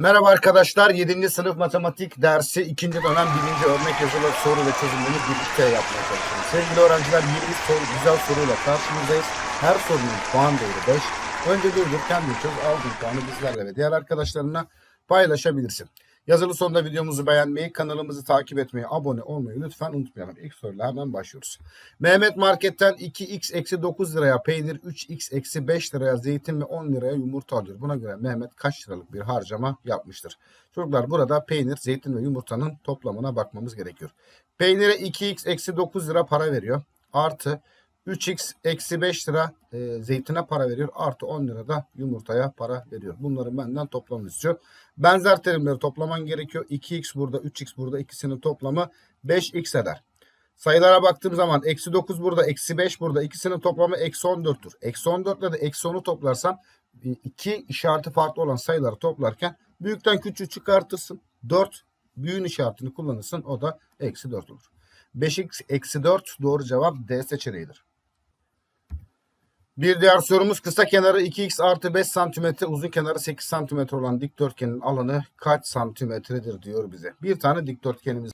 Merhaba arkadaşlar. 7. sınıf matematik dersi 2. dönem 1. örnek yazılı soru ve çözümlerini birlikte yapmaya çalışıyoruz. Sevgili öğrenciler 20 soru, güzel soruyla karşınızdayız. Her sorunun puan değeri 5. Önce durdur, kendin çöz, aldığın puanı bizlerle ve diğer arkadaşlarına paylaşabilirsin. Yazılı sonunda videomuzu beğenmeyi, kanalımızı takip etmeyi, abone olmayı lütfen unutmayalım. İlk soruyla hemen başlıyoruz. Mehmet Market'ten 2x eksi 9 liraya peynir, 3x eksi 5 liraya zeytin ve 10 liraya yumurta alıyor. Buna göre Mehmet kaç liralık bir harcama yapmıştır? Çocuklar burada peynir, zeytin ve yumurtanın toplamına bakmamız gerekiyor. Peynire 2x eksi 9 lira para veriyor. Artı 3x eksi 5 lira e, zeytine para veriyor. Artı 10 lira da yumurtaya para veriyor. Bunların benden toplamını istiyor. Benzer terimleri toplaman gerekiyor. 2x burada, 3x burada ikisinin toplamı 5x eder. Sayılara baktığım zaman eksi 9 burada, eksi 5 burada. ikisinin toplamı eksi 14'tür. Eksi 14 ile de eksi 10'u toplarsam e, iki işareti farklı olan sayıları toplarken büyükten küçüğü çıkartırsın. 4 büyüğün işaretini kullanırsın. O da eksi 4 olur. 5x eksi 4 doğru cevap D seçeneğidir. Bir diğer sorumuz kısa kenarı 2x artı 5 santimetre uzun kenarı 8 santimetre olan dikdörtgenin alanı kaç santimetredir diyor bize. Bir tane dikdörtgenimiz.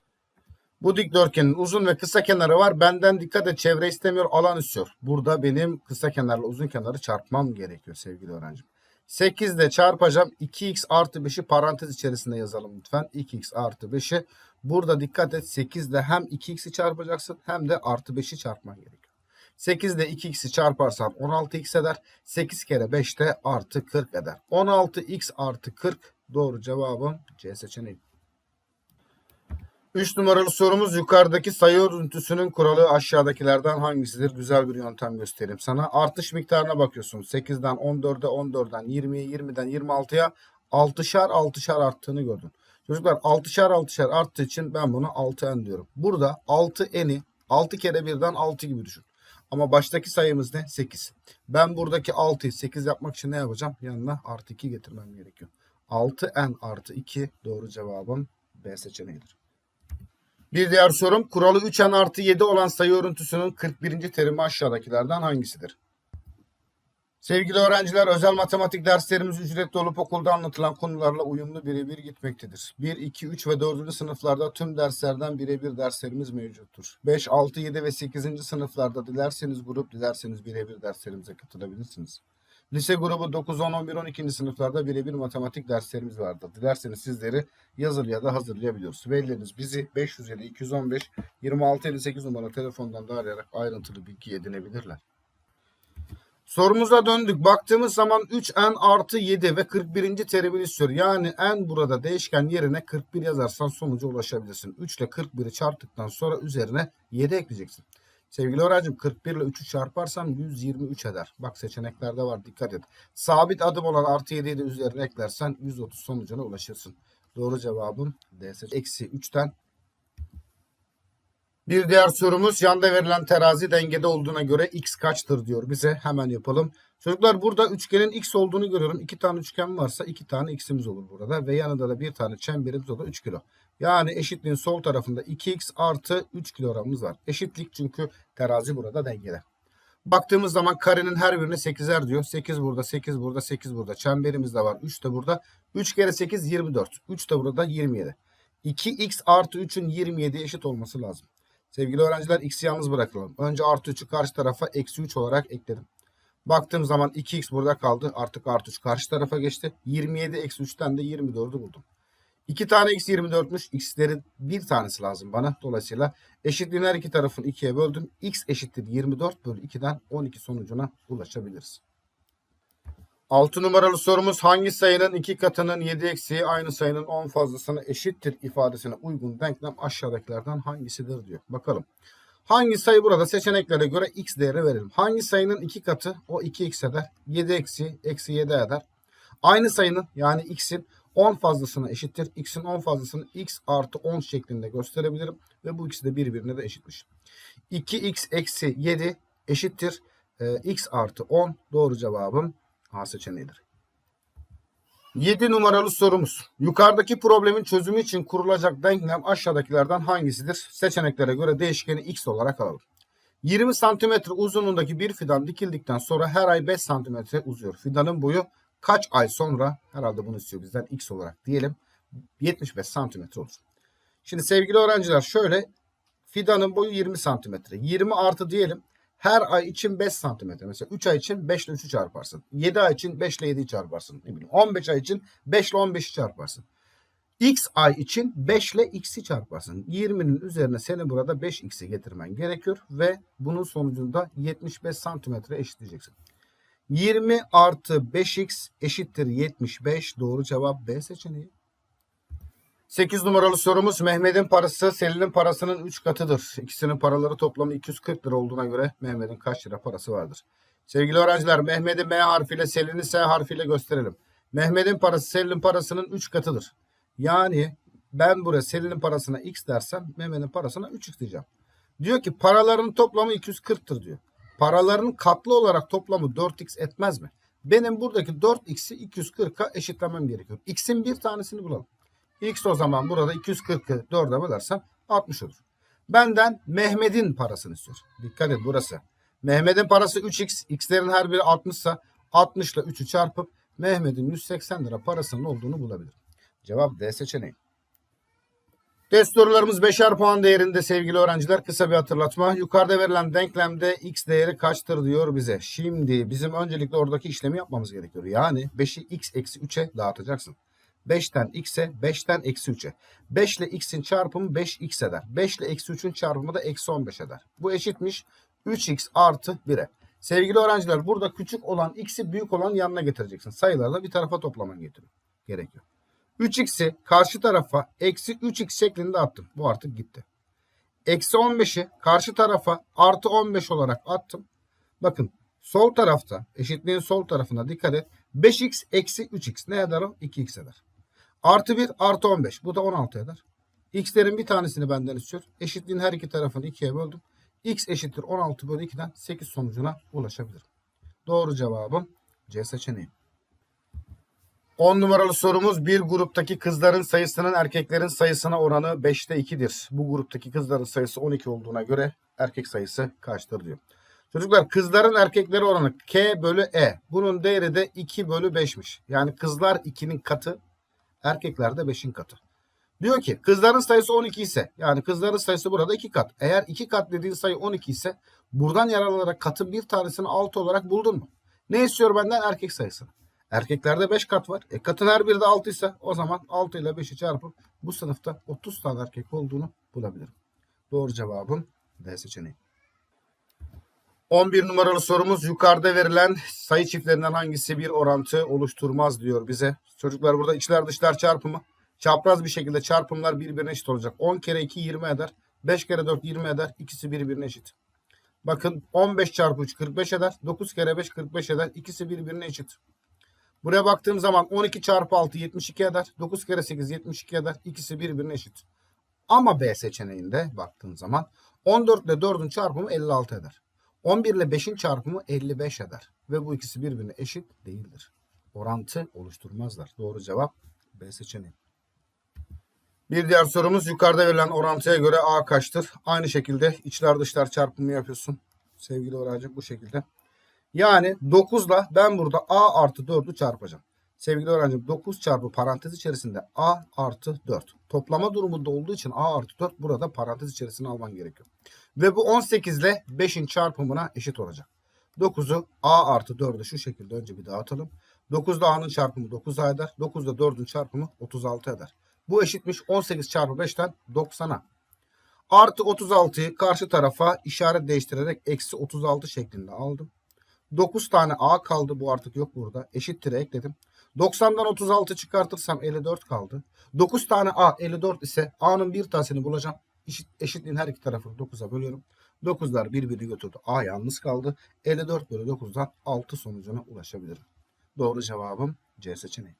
Bu dikdörtgenin uzun ve kısa kenarı var. Benden dikkat et çevre istemiyor alan istiyor. Burada benim kısa kenarla uzun kenarı çarpmam gerekiyor sevgili öğrencim. 8 ile çarpacağım. 2x artı 5'i parantez içerisinde yazalım lütfen. 2x artı 5'i. Burada dikkat et 8 ile hem 2x'i çarpacaksın hem de artı 5'i çarpman gerekiyor. 8 ile 2x'i çarparsan 16x eder. 8 kere 5 de artı 40 eder. 16x artı 40 doğru cevabım C seçeneği. 3 numaralı sorumuz yukarıdaki sayı örüntüsünün kuralı aşağıdakilerden hangisidir? Güzel bir yöntem göstereyim sana. Artış miktarına bakıyorsun. 8'den 14'e 14'den 20'ye 20'den 26'ya 6'şar 6'şar arttığını gördün. Çocuklar 6'şar 6'şar arttığı için ben bunu 6n diyorum. Burada 6n'i 6 kere 1'den 6 gibi düşün. Ama baştaki sayımız ne? 8. Ben buradaki 6'yı 8 yapmak için ne yapacağım? Yanına artı 2 getirmem gerekiyor. 6n artı 2 doğru cevabım B seçeneğidir. Bir diğer sorum kuralı 3n artı 7 olan sayı örüntüsünün 41. terimi aşağıdakilerden hangisidir? Sevgili öğrenciler özel matematik derslerimiz ücretli olup okulda anlatılan konularla uyumlu birebir gitmektedir. 1, 2, 3 ve 4. sınıflarda tüm derslerden birebir derslerimiz mevcuttur. 5, 6, 7 ve 8. sınıflarda dilerseniz grup dilerseniz birebir derslerimize katılabilirsiniz. Lise grubu 9, 10, 11, 12. sınıflarda birebir matematik derslerimiz vardır. Dilerseniz sizleri yazılı ya da hazırlayabiliyoruz. Velileriniz bizi 507 215 2658 numaralı telefondan da arayarak ayrıntılı bilgi edinebilirler. Sorumuza döndük. Baktığımız zaman 3n artı 7 ve 41. terimini istiyor. Yani n burada değişken yerine 41 yazarsan sonuca ulaşabilirsin. 3 ile 41'i çarptıktan sonra üzerine 7 ekleyeceksin. Sevgili öğrencim 41 ile 3'ü çarparsam 123 eder. Bak seçeneklerde var dikkat et. Sabit adım olan artı 7'yi de üzerine eklersen 130 sonucuna ulaşırsın. Doğru cevabım D. Eksi 3'ten bir diğer sorumuz yanda verilen terazi dengede olduğuna göre x kaçtır diyor bize. Hemen yapalım. Çocuklar burada üçgenin x olduğunu görüyorum. İki tane üçgen varsa iki tane x'imiz olur burada. Ve yanında da bir tane çemberimiz o da 3 kilo. Yani eşitliğin sol tarafında 2x artı 3 kilogramımız var. Eşitlik çünkü terazi burada dengede. Baktığımız zaman karenin her birine 8'er diyor. 8 burada, 8 burada, 8 burada. Çemberimiz de var. 3 de burada. 3 kere 8 24. 3 de burada 27. 2x artı 3'ün 27 eşit olması lazım. Sevgili öğrenciler x'i yalnız bırakalım. Önce artı 3'ü karşı tarafa eksi 3 olarak ekledim. Baktığım zaman 2x burada kaldı. Artık artı 3 karşı tarafa geçti. 27 eksi 3'ten de 24'ü buldum. 2 tane x 24'müş. X'lerin bir tanesi lazım bana. Dolayısıyla eşitliğin her iki tarafını 2'ye böldüm. x eşittir 24 bölü 2'den 12 sonucuna ulaşabiliriz. 6 numaralı sorumuz hangi sayının iki katının 7 eksiği aynı sayının 10 fazlasına eşittir ifadesine uygun denklem aşağıdakilerden hangisidir diyor. Bakalım. Hangi sayı burada seçeneklere göre x değeri verelim. Hangi sayının iki katı o 2x eder. 7 eksi eksi 7 eder. Aynı sayının yani x'in 10 fazlasına eşittir. x'in 10 fazlasını x artı 10 şeklinde gösterebilirim. Ve bu ikisi de birbirine de eşitmiş. 2x eksi 7 eşittir. e, x artı 10 doğru cevabım A seçeneğidir. 7 numaralı sorumuz. Yukarıdaki problemin çözümü için kurulacak denklem aşağıdakilerden hangisidir? Seçeneklere göre değişkeni x olarak alalım. 20 santimetre uzunluğundaki bir fidan dikildikten sonra her ay 5 santimetre uzuyor. Fidanın boyu kaç ay sonra herhalde bunu istiyor bizden x olarak diyelim 75 santimetre olur. Şimdi sevgili öğrenciler şöyle fidanın boyu 20 santimetre. 20 artı diyelim her ay için 5 santimetre. Mesela 3 ay için 5 ile 3'ü çarparsın. 7 ay için 5 ile 7'yi çarparsın. Ne bileyim 15 ay için 5 ile 15'i çarparsın. X ay için 5 ile x'i çarparsın. 20'nin üzerine seni burada 5x'i getirmen gerekiyor ve bunun sonucunda 75 santimetre eşitleyeceksin. 20 artı 5x eşittir 75. Doğru cevap B seçeneği. 8 numaralı sorumuz Mehmet'in parası Selin'in parasının 3 katıdır. İkisinin paraları toplamı 240 lira olduğuna göre Mehmet'in kaç lira parası vardır? Sevgili öğrenciler Mehmet'i M harfiyle Selin'i S harfiyle gösterelim. Mehmet'in parası Selin'in parasının 3 katıdır. Yani ben buraya Selin'in parasına x dersem Mehmet'in parasına 3x diyeceğim. Diyor ki paraların toplamı 240'tır diyor. Paraların katlı olarak toplamı 4x etmez mi? Benim buradaki 4x'i 240'a eşitlemem gerekiyor. X'in bir tanesini bulalım. X o zaman burada 240'ı 4'e bölersem 60 olur. Benden Mehmet'in parasını istiyor. Dikkat et burası. Mehmet'in parası 3x. X'lerin her biri 60 ise 60 ile 3'ü çarpıp Mehmet'in 180 lira parasının olduğunu bulabilirim. Cevap D seçeneği. Test sorularımız 5'er puan değerinde sevgili öğrenciler. Kısa bir hatırlatma. Yukarıda verilen denklemde x değeri kaçtır diyor bize. Şimdi bizim öncelikle oradaki işlemi yapmamız gerekiyor. Yani 5'i x eksi 3'e dağıtacaksın. 5'ten x'e 5'ten eksi 3'e. 5 ile x'in çarpımı 5x eder. 5 ile eksi 3'ün çarpımı da eksi 15 eder. Bu eşitmiş 3x artı 1'e. Sevgili öğrenciler burada küçük olan x'i büyük olan yanına getireceksin. Sayılarla bir tarafa toplaman gerekiyor. 3x'i karşı tarafa eksi 3x şeklinde attım. Bu artık gitti. Eksi 15'i karşı tarafa artı 15 olarak attım. Bakın sol tarafta eşitliğin sol tarafına dikkat et. 5x eksi 3x ne eder o? 2x eder. Artı 1 artı 15. Bu da 16 eder. X'lerin bir tanesini benden istiyor. Eşitliğin her iki tarafını 2'ye böldüm. X eşittir 16 bölü 2'den 8 sonucuna ulaşabilirim. Doğru cevabım C seçeneği. 10 numaralı sorumuz bir gruptaki kızların sayısının erkeklerin sayısına oranı 5'te 2'dir. Bu gruptaki kızların sayısı 12 olduğuna göre erkek sayısı kaçtır diyor. Çocuklar kızların erkekleri oranı K bölü E. Bunun değeri de 2 bölü 5'miş. Yani kızlar 2'nin katı, erkekler de 5'in katı. Diyor ki kızların sayısı 12 ise yani kızların sayısı burada 2 kat. Eğer 2 kat dediğin sayı 12 ise buradan yararlanarak katın bir tanesini 6 olarak buldun mu? Ne istiyor benden? Erkek sayısını. Erkeklerde 5 kat var. E katın her biri de 6 ise o zaman 6 ile 5'i çarpıp bu sınıfta 30 tane erkek olduğunu bulabilirim. Doğru cevabım D seçeneği. 11 numaralı sorumuz yukarıda verilen sayı çiftlerinden hangisi bir orantı oluşturmaz diyor bize. Çocuklar burada içler dışlar çarpımı. Çapraz bir şekilde çarpımlar birbirine eşit olacak. 10 kere 2 20 eder. 5 kere 4 20 eder. İkisi birbirine eşit. Bakın 15 çarpı 3 45 eder. 9 kere 5 45 eder. İkisi birbirine eşit. Buraya baktığım zaman 12 çarpı 6 72 eder. 9 kere 8 72 eder. İkisi birbirine eşit. Ama B seçeneğinde baktığın zaman 14 ile 4'ün çarpımı 56 eder. 11 ile 5'in çarpımı 55 eder. Ve bu ikisi birbirine eşit değildir. Orantı oluşturmazlar. Doğru cevap B seçeneği. Bir diğer sorumuz yukarıda verilen orantıya göre A kaçtır? Aynı şekilde içler dışlar çarpımı yapıyorsun. Sevgili öğrenci bu şekilde. Yani 9 ile ben burada A artı 4'ü çarpacağım. Sevgili öğrencim 9 çarpı parantez içerisinde A artı 4. Toplama durumunda olduğu için A artı 4 burada parantez içerisine alman gerekiyor. Ve bu 18 ile 5'in çarpımına eşit olacak. 9'u A artı 4'ü şu şekilde önce bir dağıtalım. 9 ile A'nın çarpımı 9 A eder. 9 ile 4'ün çarpımı 36 eder. Bu eşitmiş 18 çarpı 5'ten 90'a. Artı 36'yı karşı tarafa işaret değiştirerek eksi 36 şeklinde aldım. 9 tane A kaldı. Bu artık yok burada. Eşittir'e ekledim. 90'dan 36 çıkartırsam 54 kaldı. 9 tane A 54 ise A'nın bir tanesini bulacağım. Eşit, eşitliğin her iki tarafını 9'a bölüyorum. 9'lar birbirini götürdü. A yalnız kaldı. 54 bölü 9'dan 6 sonucuna ulaşabilirim. Doğru cevabım C seçeneği.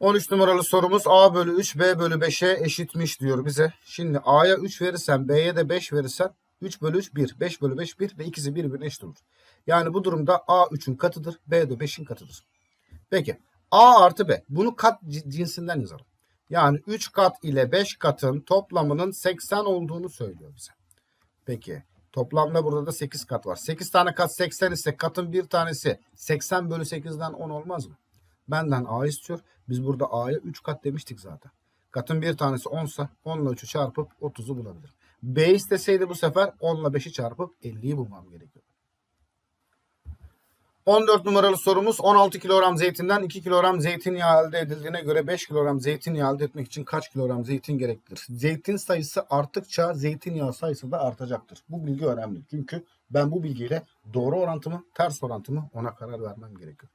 13 numaralı sorumuz A bölü 3 B bölü 5'e eşitmiş diyor bize. Şimdi A'ya 3 verirsen B'ye de 5 verirsen 3 bölü 3 1. 5 bölü 5 1 ve ikisi birbirine eşit olur. Yani bu durumda A 3'ün katıdır. B de 5'in katıdır. Peki A artı B. Bunu kat cinsinden yazalım. Yani 3 kat ile 5 katın toplamının 80 olduğunu söylüyor bize. Peki Toplamda burada da 8 kat var. 8 tane kat 80 ise katın bir tanesi 80 bölü 8'den 10 olmaz mı? Benden A istiyor. Biz burada A'ya 3 kat demiştik zaten. Katın bir tanesi 10 ise 10 ile 3'ü çarpıp 30'u bulabilirim. B isteseydi bu sefer 10 ile 5'i çarpıp 50'yi bulmam gerekiyor. 14 numaralı sorumuz 16 kilogram zeytinden 2 kilogram zeytinyağı elde edildiğine göre 5 kilogram zeytinyağı elde etmek için kaç kilogram zeytin gereklidir? Zeytin sayısı arttıkça zeytinyağı sayısı da artacaktır. Bu bilgi önemli. Çünkü ben bu bilgiyle doğru orantımı, ters orantımı ona karar vermem gerekiyor.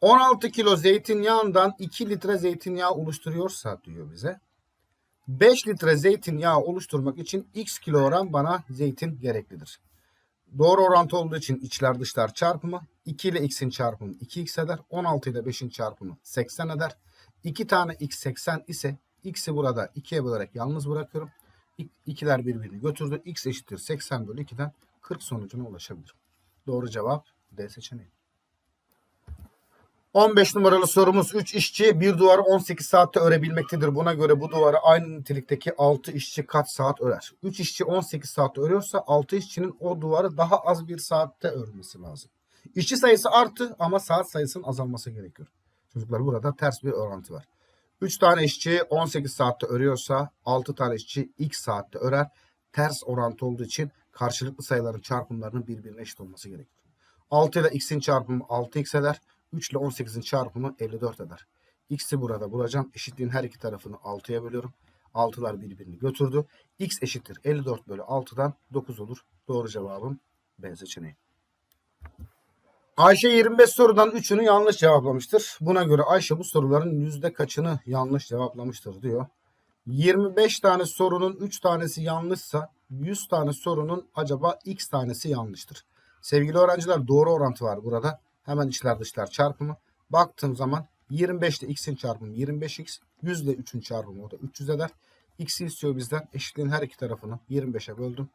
16 kilo zeytinyağından 2 litre zeytinyağı oluşturuyorsa diyor bize. 5 litre zeytinyağı oluşturmak için x kilogram bana zeytin gereklidir. Doğru orantı olduğu için içler dışlar çarpımı 2 ile x'in çarpımı 2x eder. 16 ile 5'in çarpımı 80 eder. 2 tane x 80 ise x'i burada 2'ye bölerek yalnız bırakıyorum. İkiler birbirini götürdü. x eşittir 80 bölü 2'den 40 sonucuna ulaşabilirim. Doğru cevap D seçeneği. 15 numaralı sorumuz 3 işçi bir duvarı 18 saatte örebilmektedir. Buna göre bu duvarı aynı nitelikteki 6 işçi kaç saat örer? 3 işçi 18 saatte örüyorsa 6 işçinin o duvarı daha az bir saatte örmesi lazım. İşçi sayısı arttı ama saat sayısının azalması gerekiyor. Çocuklar burada ters bir orantı var. 3 tane işçi 18 saatte örüyorsa 6 tane işçi x saatte örer. Ters orantı olduğu için karşılıklı sayıların çarpımlarının birbirine eşit olması gerekiyor. 6 ile x'in çarpımı 6x eder. 3 ile 18'in çarpımı 54 eder. X'i burada bulacağım. Eşitliğin her iki tarafını 6'ya bölüyorum. 6'lar birbirini götürdü. X eşittir 54 bölü 6'dan 9 olur. Doğru cevabım B seçeneği. Ayşe 25 sorudan 3'ünü yanlış cevaplamıştır. Buna göre Ayşe bu soruların yüzde kaçını yanlış cevaplamıştır diyor. 25 tane sorunun 3 tanesi yanlışsa 100 tane sorunun acaba x tanesi yanlıştır. Sevgili öğrenciler doğru orantı var burada. Hemen içler dışlar çarpımı. Baktığım zaman 25 ile x'in çarpımı 25x. 100 ile 3'ün çarpımı o da 300 eder. X'i istiyor bizden. Eşitliğin her iki tarafını 25'e böldüm.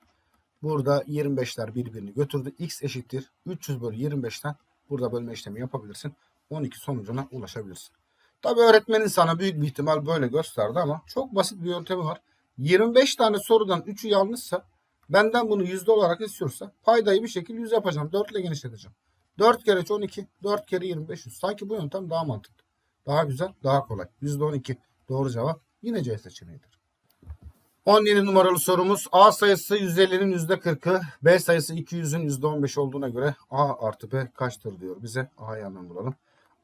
Burada 25'ler birbirini götürdü. X eşittir 300 bölü 25'ten burada bölme işlemi yapabilirsin. 12 sonucuna ulaşabilirsin. Tabi öğretmenin sana büyük bir ihtimal böyle gösterdi ama çok basit bir yöntemi var. 25 tane sorudan 3'ü yanlışsa benden bunu yüzde olarak istiyorsa paydayı bir şekilde 100 yapacağım. 4 ile genişleteceğim. 4 kere 3 12, 4 kere 25 100. Sanki bu yöntem daha mantıklı. Daha güzel, daha kolay. %12 doğru cevap yine C seçeneğidir. 17 numaralı sorumuz A sayısı 150'nin %40'ı, B sayısı 200'ün %15 olduğuna göre A artı B kaçtır diyor bize. A'yı hemen bulalım.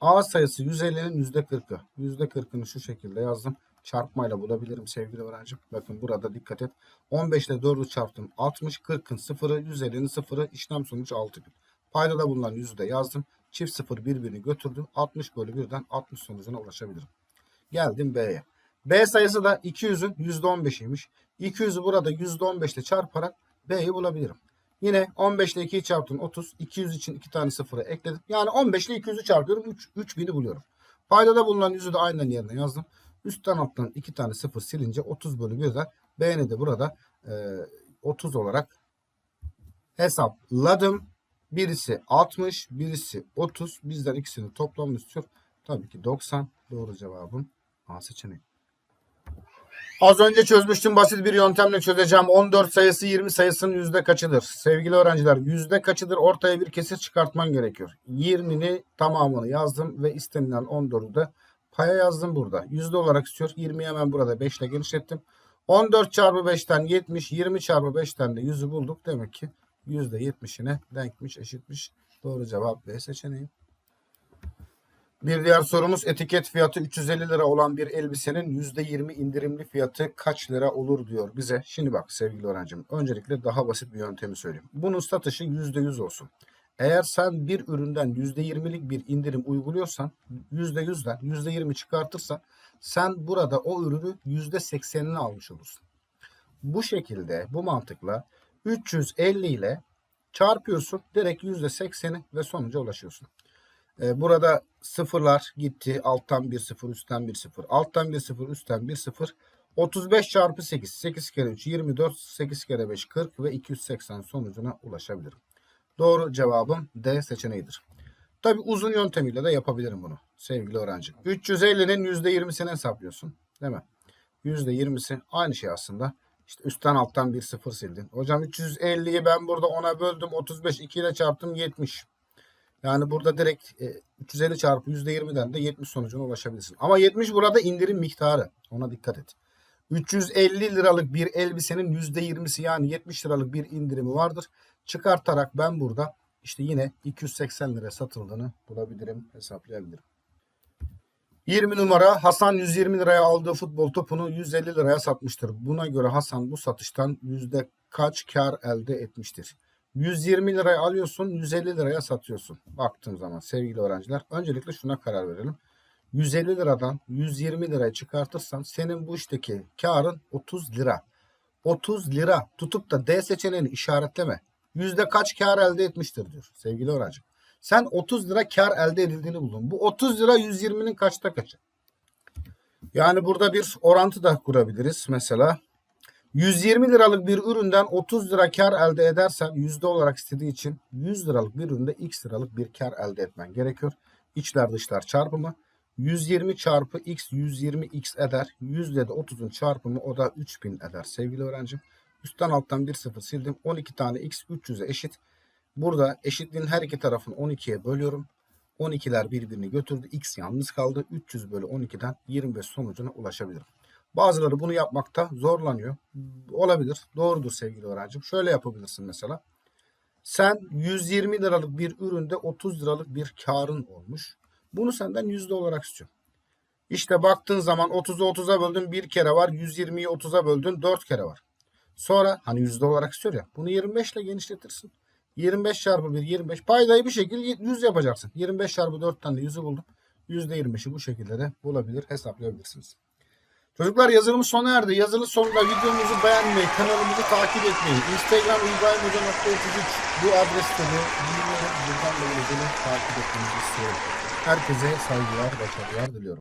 A sayısı 150'nin %40'ı. %40'ını şu şekilde yazdım. Çarpmayla bulabilirim sevgili öğrencim. Bakın burada dikkat et. 15 ile 4'ü çarptım. 60, 40'ın sıfırı, 150'nin sıfırı. işlem sonucu 6000. Paydada bulunan yüzü de yazdım. Çift sıfır birbirini götürdü. 60 bölü 1'den 60 sonucuna ulaşabilirim. Geldim B'ye. B sayısı da 200'ün %15'iymiş. 200'ü burada %15 ile çarparak B'yi bulabilirim. Yine 15 ile 2'yi çarptım 30. 200 için 2 tane sıfırı ekledim. Yani 15 ile 200'ü çarpıyorum. 3, 3000'i buluyorum. Paydada bulunan yüzü de aynen yerine yazdım. Üstten alttan 2 tane sıfır silince 30 bölü 1'den B'ni de burada e, 30 olarak hesapladım. Birisi 60, birisi 30. Bizden ikisini toplamını istiyor. Tabii ki 90. Doğru cevabım A seçeneği. Az önce çözmüştüm basit bir yöntemle çözeceğim. 14 sayısı 20 sayısının yüzde kaçıdır? Sevgili öğrenciler yüzde kaçıdır ortaya bir kesir çıkartman gerekiyor. 20'ni tamamını yazdım ve istenilen 14'ü de paya yazdım burada. Yüzde olarak istiyor. 20'yi hemen burada 5 ile genişlettim. 14 çarpı 5'ten 70, 20 çarpı 5'ten de 100'ü bulduk. Demek ki %70'ine denkmiş, eşitmiş. Doğru cevap B seçeneği. Bir diğer sorumuz etiket fiyatı 350 lira olan bir elbisenin %20 indirimli fiyatı kaç lira olur diyor bize. Şimdi bak sevgili öğrencim öncelikle daha basit bir yöntemi söyleyeyim. Bunun satışı %100 olsun. Eğer sen bir üründen %20'lik bir indirim uyguluyorsan %100'den %20 çıkartırsan sen burada o ürünü %80'ini almış olursun. Bu şekilde bu mantıkla 350 ile çarpıyorsun direkt %80'i ve sonuca ulaşıyorsun. Ee, burada sıfırlar gitti. Alttan bir sıfır, üstten bir sıfır. Alttan bir sıfır, üstten bir sıfır. 35 çarpı 8. 8 kere 3 24. 8 kere 5 40 ve 280 sonucuna ulaşabilirim. Doğru cevabım D seçeneğidir. Tabi uzun yöntemiyle de yapabilirim bunu sevgili öğrenci. 350'nin %20'sini hesaplıyorsun. Değil mi? %20'si aynı şey aslında. İşte üstten alttan bir sıfır sildin. Hocam 350'yi ben burada 10'a böldüm. 35 2 ile çarptım 70. Yani burada direkt e, 350 çarpı %20'den de 70 sonucuna ulaşabilirsin. Ama 70 burada indirim miktarı. Ona dikkat et. 350 liralık bir elbisenin %20'si yani 70 liralık bir indirimi vardır. Çıkartarak ben burada işte yine 280 lira satıldığını bulabilirim, hesaplayabilirim. 20 numara Hasan 120 liraya aldığı futbol topunu 150 liraya satmıştır. Buna göre Hasan bu satıştan yüzde kaç kar elde etmiştir? 120 liraya alıyorsun 150 liraya satıyorsun. Baktığım zaman sevgili öğrenciler öncelikle şuna karar verelim. 150 liradan 120 liraya çıkartırsan senin bu işteki karın 30 lira. 30 lira tutup da D seçeneğini işaretleme. Yüzde kaç kar elde etmiştir diyor sevgili öğrenci. Sen 30 lira kar elde edildiğini buldun. Bu 30 lira 120'nin kaçta kaçı? Yani burada bir orantı da kurabiliriz. Mesela 120 liralık bir üründen 30 lira kar elde edersen yüzde olarak istediği için 100 liralık bir üründe x liralık bir kar elde etmen gerekiyor. İçler dışlar çarpımı 120 çarpı x 120 x eder. Yüzde de 30'un çarpımı o da 3000 eder sevgili öğrencim. Üstten alttan bir sıfır sildim. 12 tane x 300'e eşit. Burada eşitliğin her iki tarafını 12'ye bölüyorum. 12'ler birbirini götürdü. X yalnız kaldı. 300 bölü 12'den 25 sonucuna ulaşabilirim. Bazıları bunu yapmakta zorlanıyor. Olabilir. Doğrudur sevgili öğrencim. Şöyle yapabilirsin mesela. Sen 120 liralık bir üründe 30 liralık bir karın olmuş. Bunu senden yüzde olarak istiyorum. İşte baktığın zaman 30'u 30'a böldün bir kere var. 120'yi 30'a böldün 4 kere var. Sonra hani yüzde olarak istiyor ya. Bunu 25 ile genişletirsin. 25 çarpı 1 25. Paydayı bir şekilde 100 yapacaksın. 25 çarpı 4'ten de 100'ü buldum. %25'i bu şekilde de bulabilir, hesaplayabilirsiniz. Çocuklar yazılımız sona erdi. Yazılım sonunda videomuzu beğenmeyi, kanalımızı takip etmeyi, Instagram İbrahimhoca.33 bu adreste de bilgileri buradan da takip etmenizi istiyorum. Herkese saygılar, başarılar diliyorum.